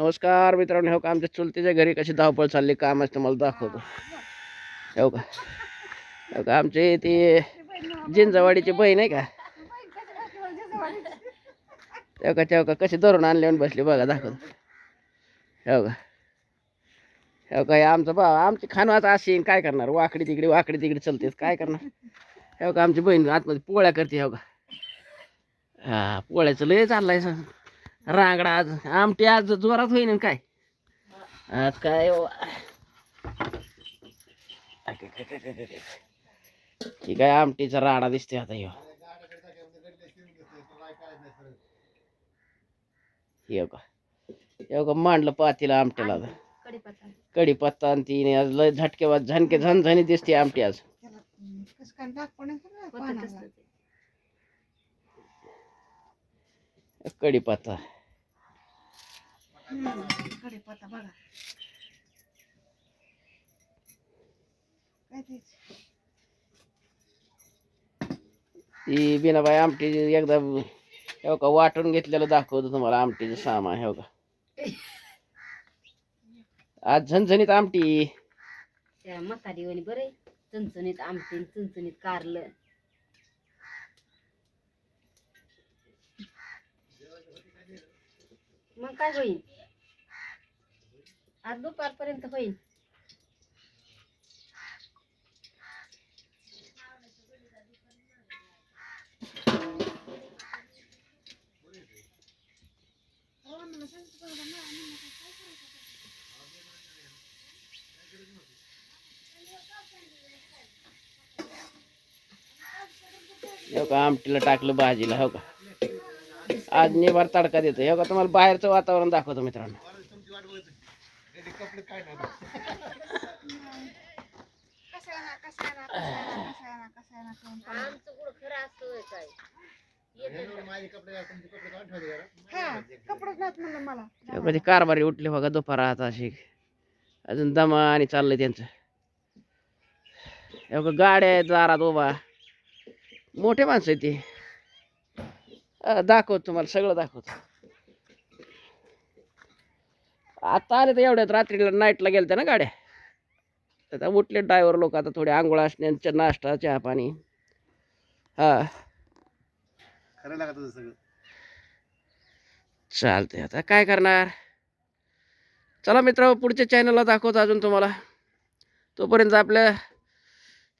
नमस्कार मित्रांनो हो का आमच्या चुलतीच्या घरी कशी धावपळ चालली काम असतं मला दाखवतो. हो का हो का आमचे ती जिंजवाडीची बहीण आहे का? तेव का तेव का कशी धरून आणले बसली बघा दाखवतो. हो का हो का हे आमचं बा आमची खानवाच अशी काय करणार? वाकडी तिकडे वाकडी तिकडे चलतेच काय करणार? हो का आमची बहीण आतमध्ये पोळ्या करते हो का हा पोळ्याचं लय चाललंय सर रांगडा आज आमटी आज जोरात होईन काय? आज काय हो. ही काय आमटीचा राडा दिसते आता ह्यो हे का? मांडलं पातीला आमट्याला आता. कढीपत्ता आणि ती आज लय झटके झणके झणझणी दिसते आमटी आज. कढीपत्ता. कढीपत्ता बघा काय ते ती बिनाबाई आमटी एकदा हो का वाटून घेतलेलं दाखवतो तुम्हाला आमटीचं सामान हो का आज झणझणीत आमटी. त्या म्हातारीवाणी बरे चणचणीत आमटी चणचणीत कारलं. मग काय होईल? आज दुपारपर्यंत होईल. हो का आमटीला टाकलं भाजीला हो का? आज निवार तडका देतो हो का? तुम्हाला बाहेरचं वातावरण दाखवतो मित्रांनो. कशाला कशाला कशाला कशाला कशाला करून चालू. आमचं गुड खरं असतं काय? हा कपडेच नाहीत म्हणलं मला. हो का ते कारभारी उठले बघा दुपारात अशी. अजून दमा आणि चाललंय त्यांचं. का गाड्या आहेत दारात उभा. मोठे माणसं आहेत ते. अं, दाखवतो तुम्हाला सगळं दाखवतो. आता आले तर एवढ्यात रात्रीला नाईटला गेलत्या ना गाड्या. आता उठले ड्रायव्हर लोक आता थोडे आंघोळ असण्याच्या नाश्ता चहा पाणी. हा. खरं लागत होतं सगळं. चालतंय आता. काय करणार? चला मित्र पुढच्या चॅनलला दाखवतो अजून तुम्हाला. तोपर्यंत आपल्या